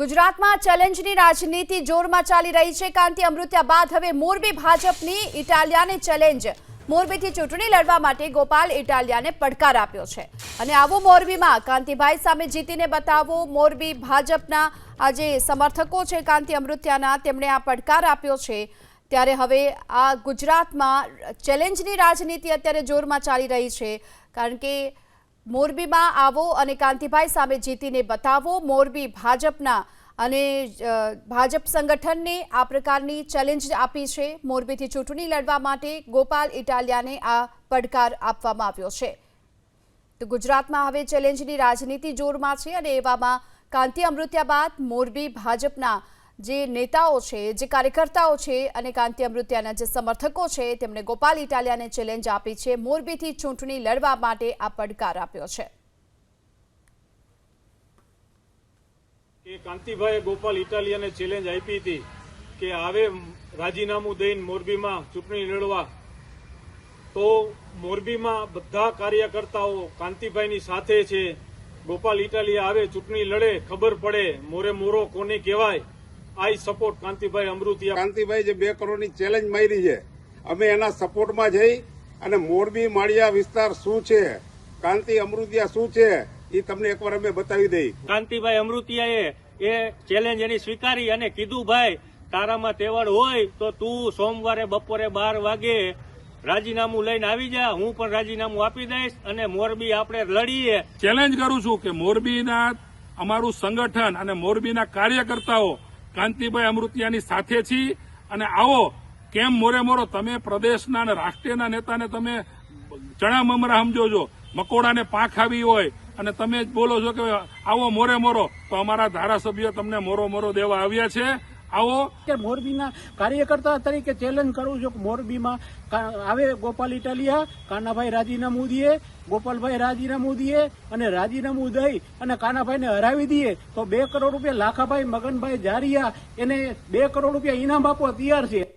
ગુજરાતમાં ચેલેન્જની રાજનીતિ જોરમાં ચાલી રહી છે. કાંતિ અમૃત્યા બાદ હવે મોરબી ભાજપની ઇટાલિયાને ચેલેન્જ. મોરબીથી ચૂંટણી લડવા માટે ગોપાલ ઇટાલિયાને પડકાર આપ્યો છે. અને આવો મોરબીમાં કાંતિભાઈ સામે જીતીને બતાવો, મોરબી ભાજપના આ જે સમર્થકો છે કાંતિ અમૃત્યાના, તેમણે આ પડકાર આપ્યો છે. ત્યારે હવે આ ગુજરાતમાં ચેલેન્જની રાજનીતિ અત્યારે જોરમાં ચાલી રહી છે. કારણ કે મોરબીમાં આવો અને કાંતિભાઈ સામે જીતીને બતાવો. મોરબી ભાજપના અને ભાજપ સંગઠનને આ પ્રકારની ચેલેન્જ આપી છે. મોરબીથી ચૂંટણી લડવા માટે ગોપાલ ઇટાલિયાને આ પડકાર આપવામાં આવ્યો છે. તો ગુજરાતમાં હવે ચેલેન્જની રાજનીતિ જોરમાં છે અને એવામાં કાંતિ અમૃત્યા બાદ મોરબી ભાજપના જે નેતાઓ છે, જે કાર્યકર્તાઓ છે અને કાંતિ અમૃત્યાના જે સમર્થકો છે, તેમણે ગોપાલ ઇટાલિયાને ચેલેન્જ આપી છે. મોરબીથી ચૂંટણી લડવા માટે આ પડકાર આપ્યો છે. કે કાંતિભાઈએ ગોપાલ ઇટાલિયાને ચેલેન્જ આપી હતી કે આવે રાજીનામું દઈને મોરબીમાં ચૂંટણી લડવા, તો મોરબીમાં બધા કાર્યકર્તાઓ કાંતિભાઈની સાથે છે. ગોપાલ ઇટાલિયા આવે ચૂંટણી લડે, ખબર પડે, મોરે મોરો કોને કહેવાય? આઈ સપોર્ટ કાંતિભાઈ અમૃતિયા કાંતિભાઈ જે બે કરોડની ચેલેન્જ મારી છે અમે એના સપોર્ટમાં જઈ અને મોરબી માળિયા વિસ્તાર શું છે કાંતિ અમૃતિયા શું છે એ તમને એકવાર અમે બતાવી દઈ. કાંતિભાઈ અમૃતિયાએ એ ચેલેન્જ એની સ્વીકારી અને કીધું ભાઈ તારામાં તેવડ હોય તો તું સોમવારે બપોરે બાર વાગે રાજીનામું લઈને આવી જા હું પણ રાજીનામું આપી દઈશ અને મોરબી આપણે લડીએ. ચેલેન્જ કરું છું કે મોરબીના અમારું સંગઠન અને મોરબીના કાર્યકર્તાઓ કાંતિભાઈ અમૃતિયાની સાથે છીએ અને આવો, કેમ મોરે મોરો, તમે પ્રદેશના અને રાષ્ટ્રીયના નેતાને તમે ચણા મમરા સમજો મકોડાને પાંખ આવી હોય અને તમે જ બોલો છો કે આવો મોરે મોરો, તો અમારા ધારાસભ્યો તમને મોરો મોરો દેવા આવ્યા છે. આવો. કે મોરબીના કાર્યકર્તા તરીકે ચેલેન્જ કરું છું કે મોરબીમાં આવે ગોપાલ ઇટાલિયા, કાનાભાઈ રાજીનામું દે ગોપાલભાઈ રાજીનામું દે અને રાજીનામું દઈ અને કાનાભાઈને હરાવી દઈએ, તો બે કરોડ રૂપિયા લાખાભાઈ મગનભાઈ જારિયા એને બે કરોડ રૂપિયા ઇનામ આપવા તૈયાર છે.